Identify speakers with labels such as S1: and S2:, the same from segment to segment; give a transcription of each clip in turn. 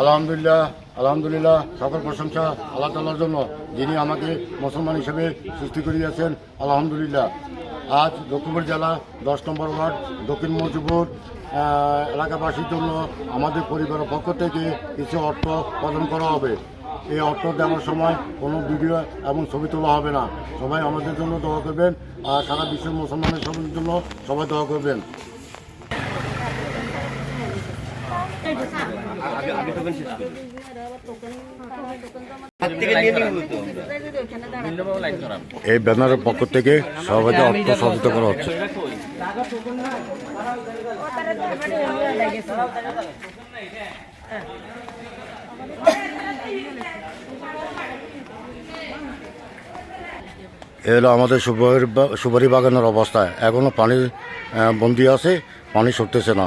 S1: আলহামদুলিল্লাহ আলহামদুলিল্লাহ, সকল প্রশংসা আল্লাহ তাল্লার জন্য, যিনি আমাকে মুসলমান হিসেবে সৃষ্টি করিয়াছেন, আলহামদুলিল্লাহ। আজ লক্ষ্মীপুর জেলা, দশ নম্বর ওয়ার্ড, দক্ষিণ মজুপুর এলাকাবাসীর জন্য আমাদের পরিবারের পক্ষ থেকে কিছু অর্থ প্রদান করা হবে। এই অর্থ দেওয়ার সময় কোনো ভিডিও এবং ছবি তোলা হবে না। সবাই আমাদের জন্য দোয়া করবেন, আর সারা বিশ্বের মুসলমানের সবার জন্য সবাই দোয়া করবেন। এই ব্যানারের পক্ষ থেকে সবাইকে অর্থ সহযোগিতা করা হচ্ছে। এ হলো আমাদের সুপারি বাগানের অবস্থা। এখনও পানি বন্দি আছে, পানি সরতেছে না।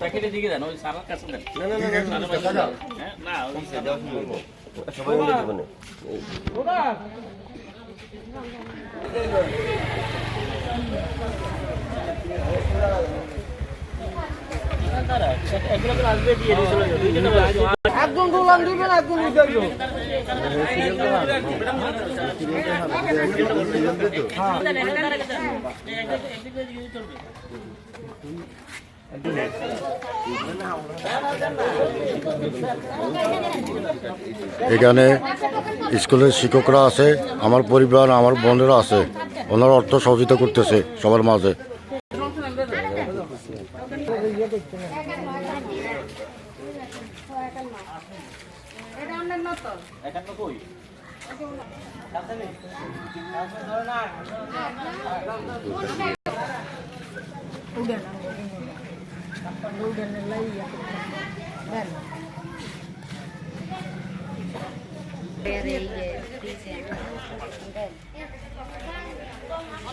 S2: প্যাকেটে দিকে। দেন ওই সারার কাছে দেন। হ্যাঁ, না ওই
S3: সবাই মিলে দেবেন
S4: একজন দিবেন, একজন
S1: এখানে স্কুলের শিক্ষকরা আছে, আমার পরিবার, আমার বোনেরা আছে। ওনারা অর্থ সহযোগিতা করতেছে সবার মাঝে।
S2: একান্ন কই আরে না আরে না রুবি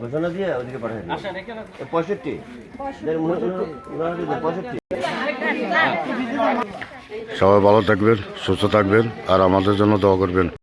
S3: ঘোষণা দিয়ে ওদিকে পাঠান পঁয়ষট্টি। পঁয়ষট্টি।
S1: সবাই ভালো থাকবেন সুস্থ থাকবেন আর আমাদের জন্য দোয়া করবেন।